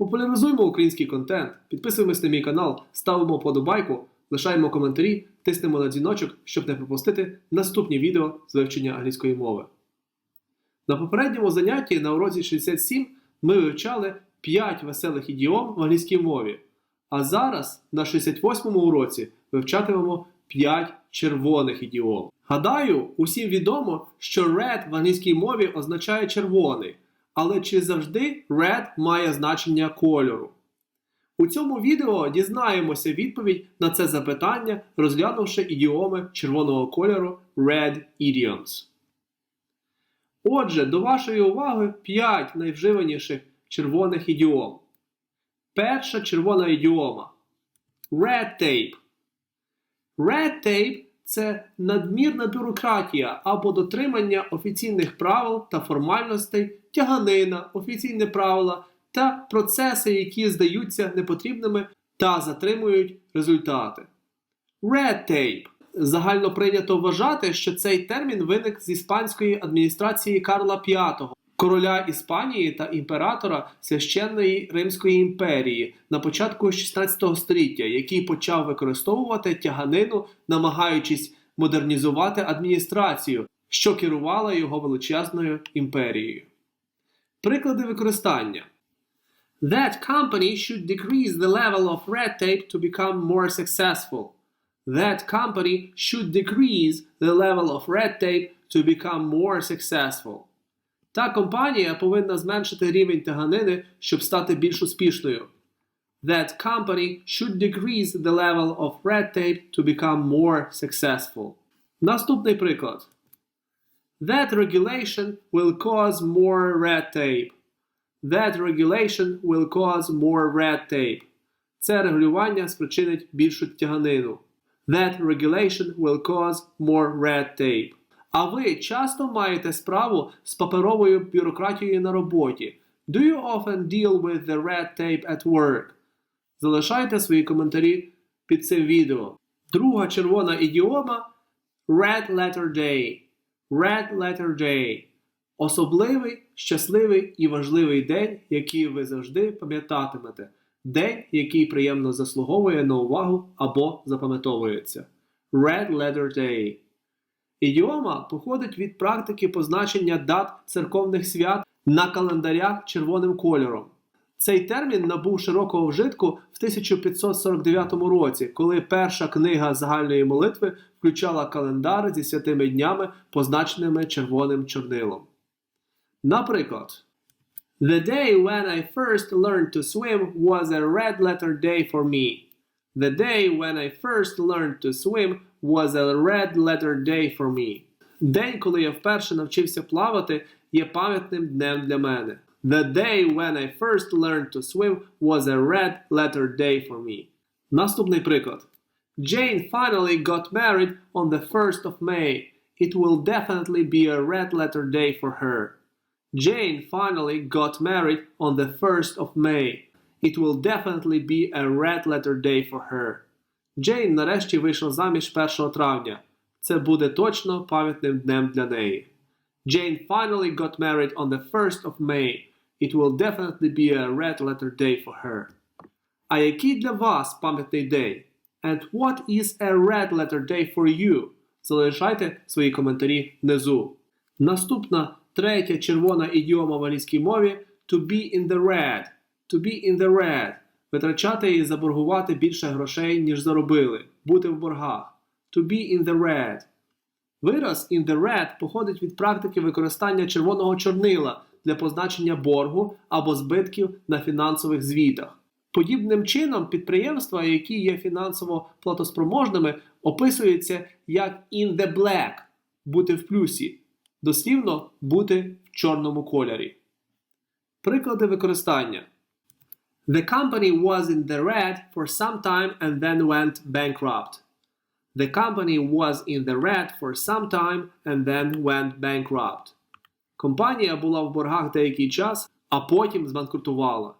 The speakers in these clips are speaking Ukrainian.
Популяризуємо український контент, підписуємось на мій канал, ставимо подобайку, лишаємо коментарі, тиснемо на дзвіночок, щоб не пропустити наступні відео з вивчення англійської мови. На попередньому занятті на уроці 67 ми вивчали 5 веселих ідіом в англійській мові. А зараз на 68-му уроці вивчатимемо 5 червоних ідіом. Гадаю, усім відомо, що red в англійській мові означає червоний. Але чи завжди red має значення кольору? У цьому відео дізнаємося відповідь на це запитання, розглянувши ідіоми червоного кольору Red Idioms. Отже, до вашої уваги 5 найвживаніших червоних ідіом. Перша червона ідіома Red Tape. Red Tape це надмірна бюрократія або дотримання офіційних правил та формальностей, тяганина, офіційні правила та процеси, які здаються непотрібними та затримують результати. Red Tape. Загально прийнято вважати, що цей термін виник з іспанської адміністрації Карла V, короля Іспанії та імператора священної Римської імперії на початку 16 століття, який почав використовувати тяганину, намагаючись модернізувати адміністрацію, що керувала його величезною імперією. Приклади використання. That company should decrease the level of red tape to become more successful. That company should decrease the level of red tape to become more successful. Та компанія повинна зменшити рівень тяганини, щоб стати більш успішною. That company should decrease the level of red tape to become more successful. Наступний приклад. That regulation will cause more red tape. That regulation will cause more red tape. Це регулювання спричинить більшу тяганину. That regulation will cause more red tape. А ви часто маєте справу з паперовою бюрократією на роботі? Do you often deal with the red tape at work? Залишайте свої коментарі під цим відео. Друга червона ідіома Red Letter Day. Red Letter Day. Особливий, щасливий і важливий день, який ви завжди пам'ятатимете. День, який приємно заслуговує на увагу або запам'ятовується. Red Letter Day. Ідіома походить від практики позначення дат церковних свят на календарях червоним кольором. Цей термін набув широкого вжитку в 1549 році, коли перша книга загальної молитви включала календар зі святими днями, позначеними червоним чорнилом. Наприклад, The day when I first learned to swim was a red letter day for me. The day when I first learned to swim was a red letter day for me. День, коли я вперше навчився плавати, є пам'ятним днем для мене. The day when I first learned to swim was a red letter day for me. Наступний приклад. Jane finally got married on the 1st of May. It will definitely be a red letter day for her. Jane finally got married on the 1st of May. It will definitely be a red letter day for her. Джейн нарешті вийшла заміж 1 травня. Це буде точно пам'ятним днем для неї. Jane finally got married on the 1st of May. It will definitely be a red letter day for her. А який для вас пам'ятний день? And what is a red letter day for you? Залишайте свої коментарі внизу. Наступна третя червона ідіома в англійській мові to be in the red. To be in the red. Витрачати і заборгувати більше грошей, ніж заробили. Бути в боргах. To be in the red. Вираз in the red походить від практики використання червоного чорнила для позначення боргу або збитків на фінансових звітах. Подібним чином підприємства, які є фінансово платоспроможними, описуються як in the black бути в плюсі, дослівно бути в чорному кольорі. Приклади використання. The company was in the red for some time and then went bankrupt. The company was in the red for some time and then went bankrupt. Компанія була в боргах деякий час, а потім збанкрутувала.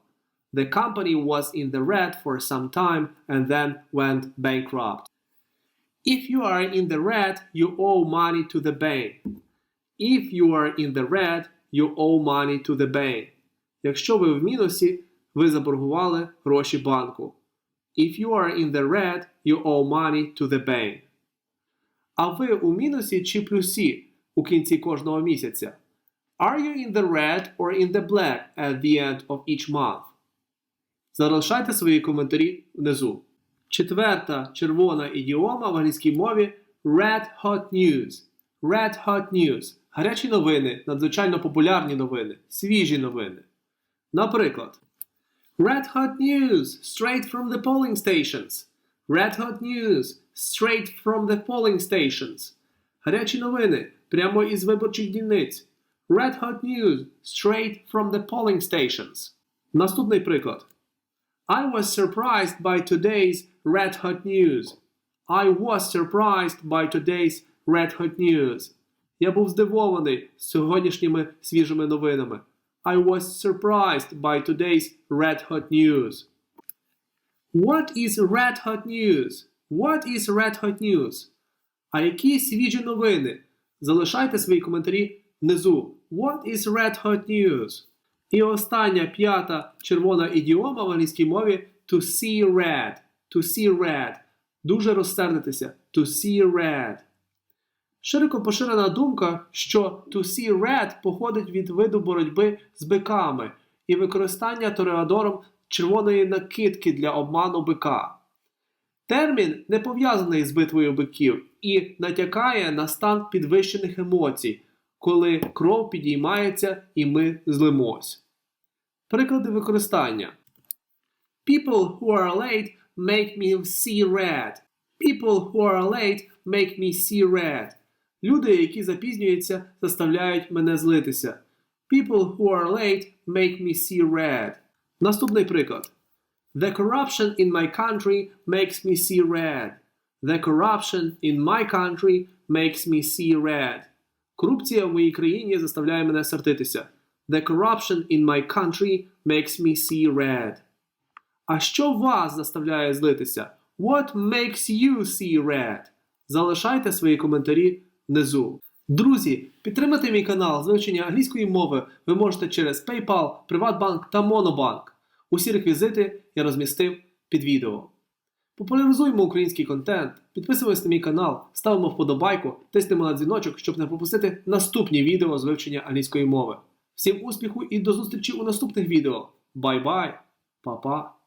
The company was in the red for some time and then went bankrupt. If you are in the red, you owe money to the bank. If you are in the red, you owe money to the bank. Якщо ви в мінусі, ви заборгували гроші банку. If you are in the red, you owe money to the bank. А ви у мінусі чи плюсі у кінці кожного місяця? Are you in the red or in the black at the end of each month? Залишайте свої коментарі внизу. Четверта червона ідіома в англійській мові Red Hot News. Red Hot News. Гарячі новини, надзвичайно популярні новини, свіжі новини. Наприклад, Red Hot News straight from the polling stations. Red Hot News straight from the polling stations. Гарячі новини прямо із виборчих дільниць. Red Hot News straight from the polling stations. Наступний приклад. I was surprised by today's red hot news. I was surprised by today's red hot news. Я був здивований сьогоднішніми свіжими новинами. I was surprised by today's red hot news. What is red hot news? What is red hot news? А які свіжі новини? Залишайте свої коментарі внизу. What is red hot news? І остання п'ята червона ідіома в англійській мові to see red. To see red. Дуже розсердитися. To see red. Широко поширена думка, що to see red походить від виду боротьби з биками і використання тореадором червоної накидки для обману бика. Термін не пов'язаний з битвою биків і натякає на стан підвищених емоцій, коли кров підіймається і ми злимось. Приклади використання. People who are late make me see red. People who are late make me see red. Люди, які запізнюються, заставляють мене злитися. People who are late make me see red. Наступний приклад. The corruption in my country makes me see red. The corruption in my country makes me see red. Корупція в моїй країні заставляє мене сердитися. The corruption in my country makes me see red. А що вас заставляє злитися? What makes you see red? Залишайте свої коментарі внизу. Друзі, підтримати мій канал з вивчення англійської мови ви можете через PayPal, Приватбанк та Monobank. Усі реквізити я розмістив під відео. Популяризуємо український контент, підписуємось на мій канал, ставимо вподобайку, тиснемо на дзвіночок, щоб не пропустити наступні відео з вивчення англійської мови. Всім успіху і до зустрічі у наступних відео. Бай-бай, па-па!